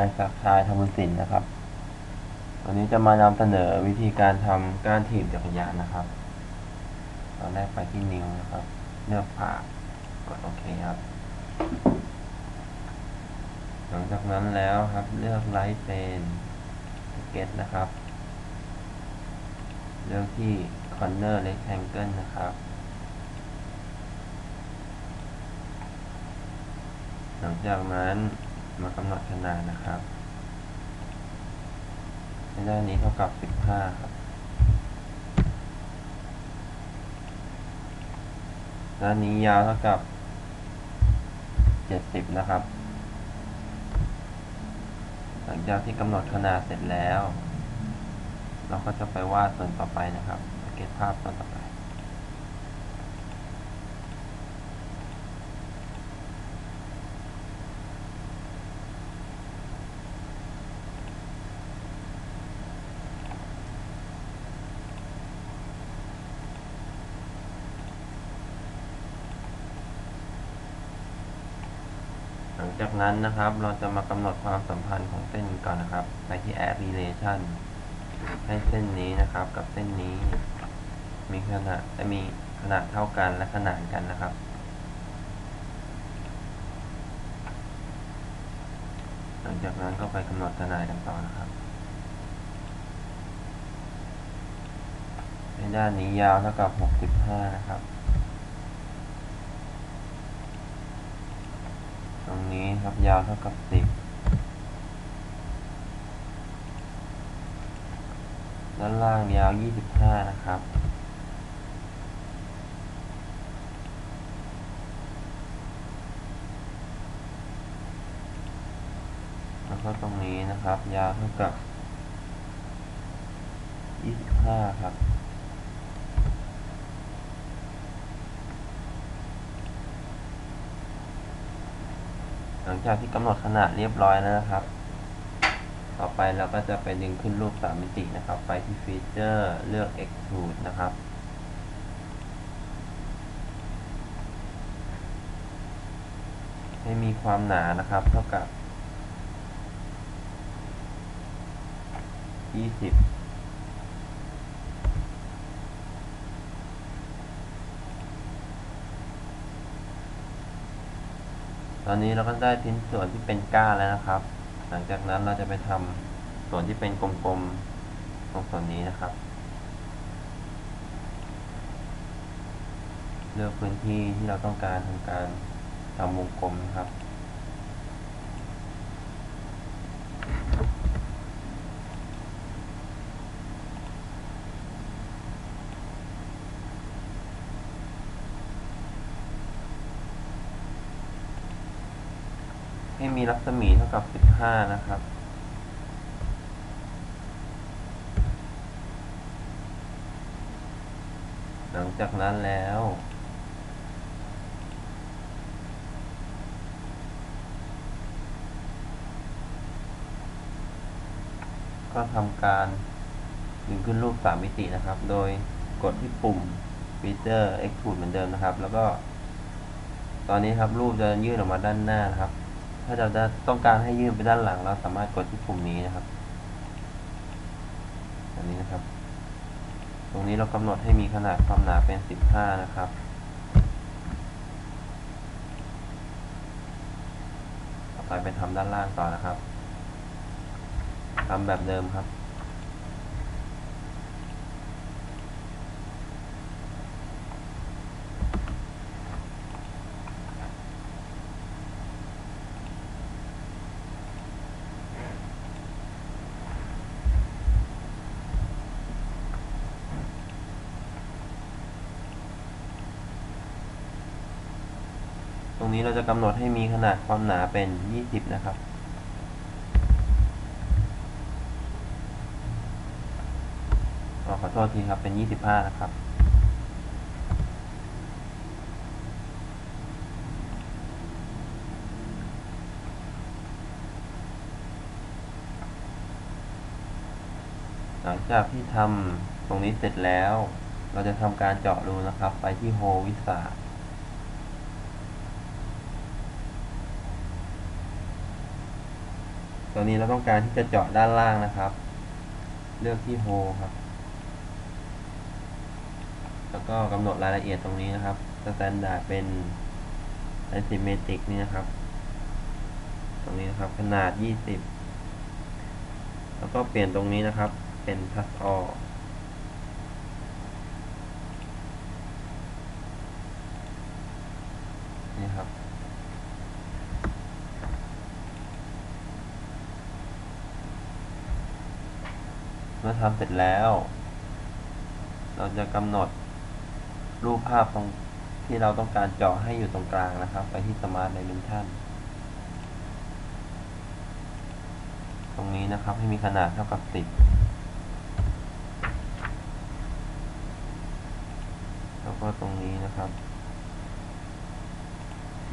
นายศักดิ์ชายธรรมศิลป์นะครับ วันนี้จะมานำเสนอวิธีการทำก้านถีบจักรยานนะครับ ตอนแรกไปที่นิ้วนะครับ เลือกผ่ากดโอเคครับ หลังจากนั้นแล้วครับเลือกไลท์เป็นสเก็ตนะครับ เลือกที่ corner rectangle นะครับ หลังจากนั้น มากำหนดขนาดนะครับ ในด้านนี้เท่ากับ 15 ครับ ด้านนี้ยาวเท่ากับ 70 นะครับ หลังจากที่กำหนดขนาดเสร็จแล้ว เราก็จะไปวาดส่วนต่อไปนะครับสเก็ตภาพส่วนต่อไป จากนั้นนะครับเราจะมากำหนดความสัมพันธ์ของเส้นก่อนนะครับ ไปที่ add relation ให้เส้นนี้นะครับกับเส้นนี้ มีขนาดจะมีขนาดเท่ากันและขนานกันนะครับ หลังจากนั้นก็ไปกำหนดขนาดกันต่อนะครับในด้านนี้ยาวเท่ากับ 65 นะครับ ตรงนี้ครับยาวเท่ากับ10ด้านล่างยาว25นะครับแล้วก็ตรงนี้นะครับ ยาวเท่ากับ25ครับ หลังจากที่กำหนดขนาดเรียบร้อยแล้วนะครับ ต่อไปเราก็จะไปดึงขึ้นรูป3มิตินะครับ ไปที่ฟีเจอร์เลือก extrude นะครับ ให้มีความหนานะครับ เท่ากับ 20 ตอนนี้เราก็ได้ชิ้นส่วนที่เป็นก้าแล้วนะครับ หลังจากนั้นเราจะไปทำส่วนที่เป็นกลมๆตรงส่วนนี้นะครับ เลือกพื้นที่ที่เราต้องการทำการทำวงกลมนะครับ รัศมีเท่ากับ15นะครับ หลังจากนั้นแล้ว ก็ทำการดึงขึ้นรูป3มิตินะครับ โดยกดที่ปุ่ม Feature Extrude เหมือนเดิมนะครับ แล้วก็ ตอนนี้ครับรูปจะยื่นออกมาด้านหน้านะครับ ถ้าเราจะต้องการให้ยื่นไปด้านหลัง เราสามารถกดที่ปุ่มนี้นะครับอันนี้นะครับ ตรงนี้เรากำหนดให้มีขนาดความหนาเป็น 15 นะครับต่อไปเป็นทำด้านล่างต่อนะครับทำแบบเดิมครับ นี้เราจะกำหนดให้มีขนาดความหนาเป็น 20 นะครับขอขอโทษทีครับ เป็น 25 นะครับ หลังจากที่ทำตรงนี้เสร็จแล้ว เราจะทำการเจาะรูนะครับ ไปที่โฮวิสา ตัวนี้เราต้องการที่จะเจาะด้านล่างนะครับ เลือกที่โฮครับ แล้วก็กำหนดรายละเอียดตรงนี้นะครับสแตนดาร์ดเป็น asymmetric นี่นะครับ ตรงนี้นะครับขนาด 20 แล้วก็เปลี่ยนตรงนี้นะครับ เป็น plus all นี่ครับ เมื่อทำเสร็จแล้ว เราจะกำหนดรูปภาพตรงที่เราต้องการเจาะให้อยู่ตรงกลางนะครับ ไปที่ Smart Dimension ตรงนี้นะครับให้มีขนาดเท่ากับ 10 แล้วก็ตรงนี้นะครับ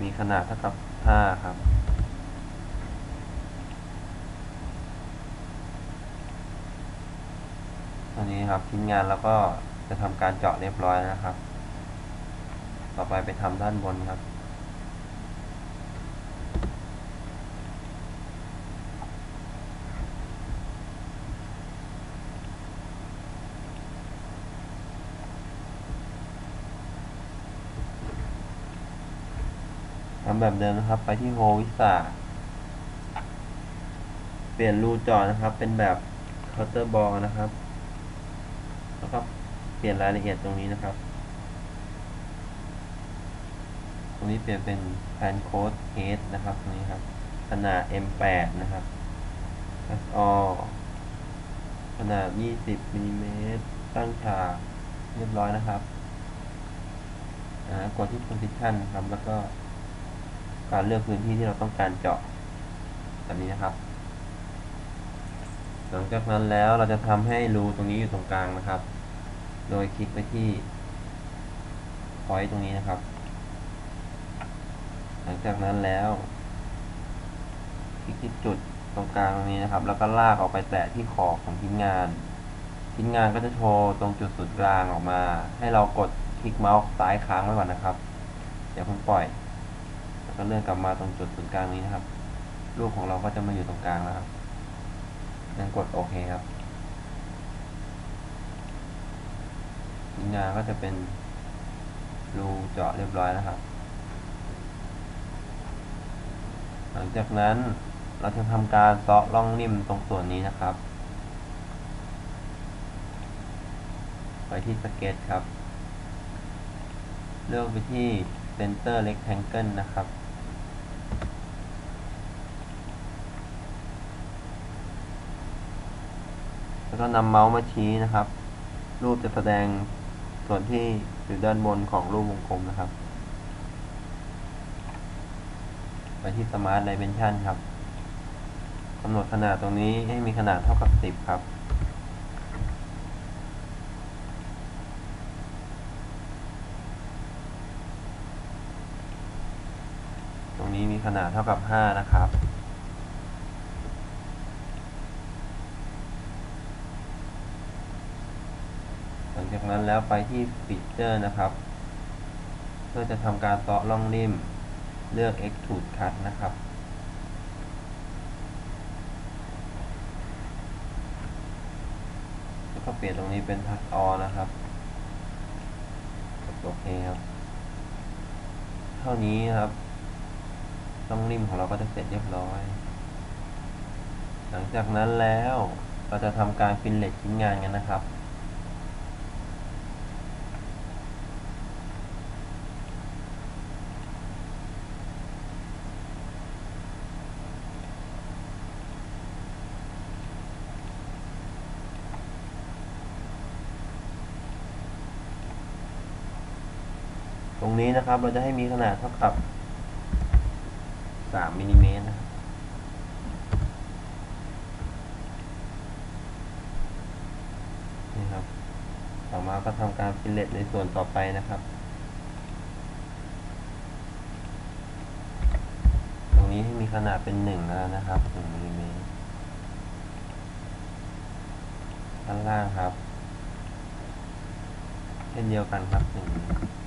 มีขนาดเท่ากับ 5 ครับ ตอนนี้ครับชิ้นงานแล้วก็จะทำการเจาะเรียบร้อยนะครับ ต่อไปไปทำด้านบนครับทำแบบเดิมนะครับ ไปที่โฮวิสาเปลี่ยนรูเจาะนะครับ เป็นแบบเคาน์เตอร์บอลนะครับ แล้วก็เปลี่ยนรายละเอียดตรงนี้นะครับ ตรงนี้เปลี่ยนเป็นแพนโค้ดเฮดนะครับตรงนี้ครับขนาด M8 นะครับ SO ขนาด 20มิลลิเมตรตั้งฉากเรียบร้อยนะครับกดที่ position ครับ แล้วก็การเลือกพื้นที่ที่เราต้องการเจาะแบบนี้นะครับ หลังจากนั้นแล้วเราจะทำให้รูตรงนี้อยู่ตรงกลางนะครับ โดยคลิกไปที่ point ตรงนี้นะครับ หลังจากนั้นแล้ว คลิกที่จุดตรงกลางตรงนี้นะครับ แล้วก็ลากออกไปแตะที่ขอบของชิ้นงานชิ้นงานก็จะโชว์ตรงจุดศูนย์กลางออกมา ให้เรากดคลิกเมาส์ซ้ายค้างไว้ก่อนนะครับเดี๋ยวเพิ่งปล่อย แล้วก็เลื่อนกลับมาตรงจุดศูนย์กลางนี้นะครับ รูปของเราก็จะมาอยู่ตรงกลางแล้วครับงั้นกดโอเคครับ ชิ้นงาก็จะเป็นรูเจาะเรียบร้อยแล้วครับ หลังจากนั้นเราจะทำการเซาะร่องนิ่มตรงส่วนนี้นะครับ ไปที่สเก็ตครับ เลือกไปที่ Center Rectangle นะครับแล้วก็นำเมาส์มาชี้นะครับ รูปจะแสดง ส่วนที่อยู่ด้านบนของรูปวงกลมนะครับ ไปที่ Smart Dimension ครับกำหนดขนาดตรงนี้ให้มีขนาดเท่ากับ 10 ครับ ตรงนี้มีขนาดเท่ากับ 5 นะครับ หลัง จากนั้นแล้วไปที่ฟีเจอร์นะครับ เพื่อจะทำการเซาะร่องริมเลือก Extrude Cut นะครับ แล้วก็เปลี่ยนตรงนี้เป็น Touch All นะครับกดโอเคครับ เท่านี้ครับร่องริมของเราก็จะเสร็จเรียบร้อย หลังจากนั้นแล้วเราจะทำการฟินเลตชิ้นงานกันนะครับ ตรงนี้นะครับเราจะให้มีขนาดเท่ากับ 3มิลลิเมตรนะครับ ต่อมาก็ทำการฟิลเลตในส่วนต่อไปนะครับ ตรงนี้ให้มีขนาดเป็น 1 แล้วนะครับ1มิลลิเมตรด้านล่างครับ เช่นเดียวกันครับ1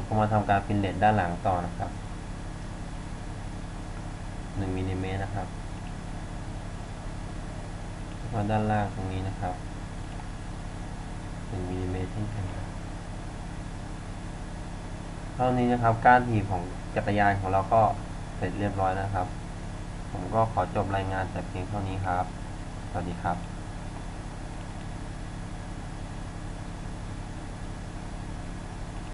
เราก็มาทำการฟินเลตด้านหลังต่อนะครับหนึ่งมิลลิเมตรนะครับแล้วก็ด้านล่างตรงนี้นะครับหนึ่งมิลลิเมตรเช่นกันครับเท่านี้นะครับกานหีบของจักรยานของเราก็เสร็จเรียบร้อยนะครับ ผมก็ขอจบรายงานแต่เพียงเท่านี้ครับ สวัสดีครับ